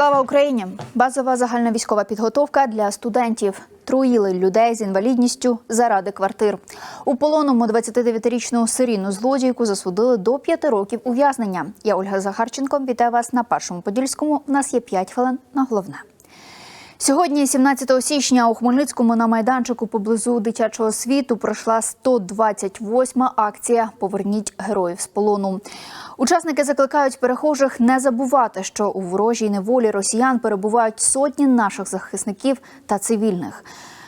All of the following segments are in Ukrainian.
Слава Україні! Базова загальна військова підготовка для студентів. Труїли людей з інвалідністю заради квартир. У полоному 29-річну серійну злодійку засудили до 5 років ув'язнення. Я Ольга Захарченко. Вітаю вас на першому подільському. У нас є 5 хвилин на головне. Сьогодні, 17 січня, у Хмельницькому на майданчику поблизу дитячого світу пройшла 128-ма акція Поверніть героїв з полону. Учасники закликають перехожих не забувати, що у ворожій неволі росіян перебувають сотні наших захисників та цивільних.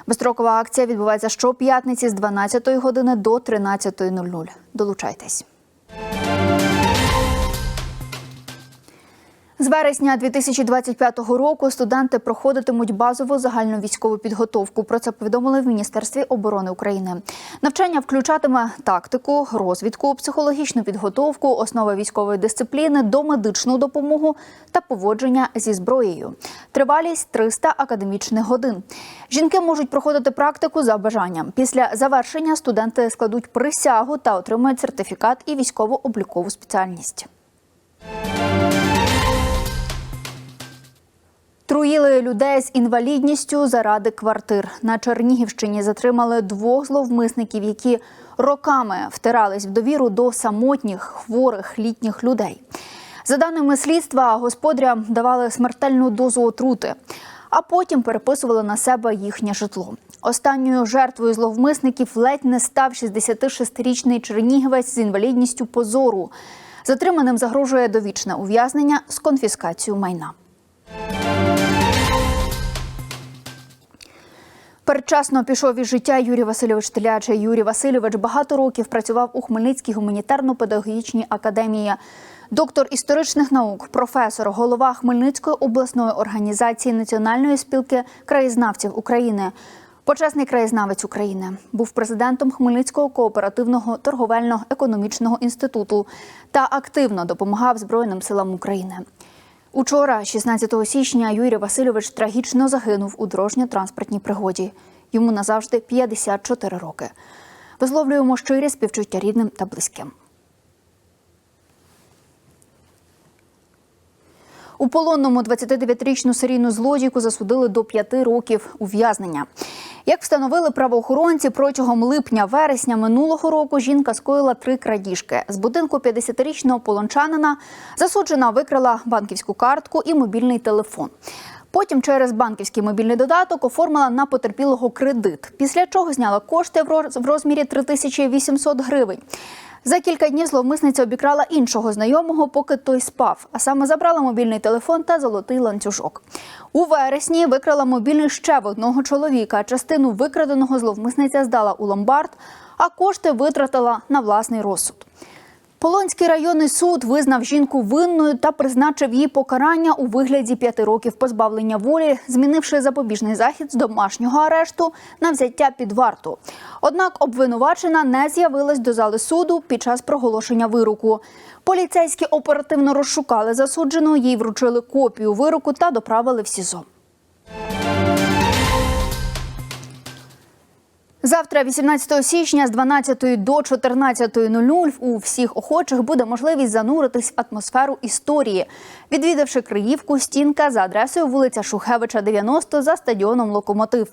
Безстрокова акція відбувається щоп'ятниці з 12 години до 13.00. Долучайтесь. З вересня 2025 року студенти проходитимуть базову загальну військову підготовку. Про це повідомили в Міністерстві оборони України. Навчання включатиме тактику, розвідку, психологічну підготовку, основи військової дисципліни, домедичну допомогу та поводження зі зброєю. Тривалість 300 академічних годин. Жінки можуть проходити практику за бажанням. Після завершення студенти складуть присягу та отримують сертифікат і військово-облікову спеціальність. Труїли людей з інвалідністю заради квартир. На Чернігівщині затримали двох зловмисників, які роками втирались в довіру до самотніх хворих літніх людей. За даними слідства, господарям давали смертельну дозу отрути, а потім переписували на себе їхнє житло. Останньою жертвою зловмисників ледь не став 66-річний чернігівець з інвалідністю позору. Затриманим загрожує довічне ув'язнення з конфіскацією майна. Передчасно пішов із життя Юрій Васильович Телячий. Юрій Васильович багато років працював у Хмельницькій гуманітарно-педагогічній академії. Доктор історичних наук, професор, голова Хмельницької обласної організації Національної спілки краєзнавців України. Почесний краєзнавець України був президентом Хмельницького кооперативного торговельно-економічного інституту та активно допомагав Збройним силам України. Учора, 16 січня, Юрій Васильович трагічно загинув у дорожньо-транспортній пригоді. Йому назавжди 54 роки. Висловлюємо щирі співчуття рідним та близьким. У полонному 29-річну серійну злодійку засудили до 5 років ув'язнення. Як встановили правоохоронці, протягом липня-вересня минулого року жінка скоїла три крадіжки. З будинку 50-річного полончанина засуджена викрала банківську картку і мобільний телефон. Потім через банківський мобільний додаток оформила на потерпілого кредит, після чого зняла кошти в розмірі 3800 гривень. За кілька днів зловмисниця обікрала іншого знайомого, поки той спав, а саме забрала мобільний телефон та золотий ланцюжок. У вересні викрала мобільний ще в одного чоловіка. Частину викраденого зловмисниця здала у ломбард, а кошти витратила на власний розсуд. Полонський районний суд визнав жінку винною та призначив їй покарання у вигляді п'яти років позбавлення волі, змінивши запобіжний захід з домашнього арешту на взяття під варту. Однак обвинувачена не з'явилась до зали суду під час проголошення вироку. Поліцейські оперативно розшукали засуджену, їй вручили копію вироку та доправили в СІЗО. Завтра, 18 січня, з 12 до 14.00 у всіх охочих буде можливість зануритись в атмосферу історії, відвідавши Криївку, стінка за адресою вулиця Шухевича, 90 за стадіоном Локомотив.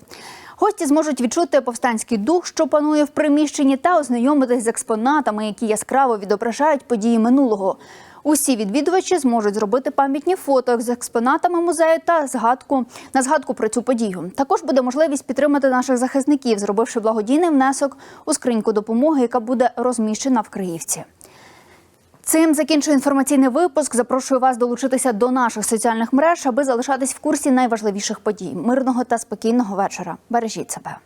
Гості зможуть відчути повстанський дух, що панує в приміщенні, та ознайомитись з експонатами, які яскраво відображають події минулого. Усі відвідувачі зможуть зробити пам'ятні фото з експонатами музею та згадку на згадку про цю подію. Також буде можливість підтримати наших захисників, зробивши благодійний внесок у скриньку допомоги, яка буде розміщена в Криївці. Цим закінчую інформаційний випуск. Запрошую вас долучитися до наших соціальних мереж, аби залишатись в курсі найважливіших подій мирного та спокійного вечора. Бережіть себе.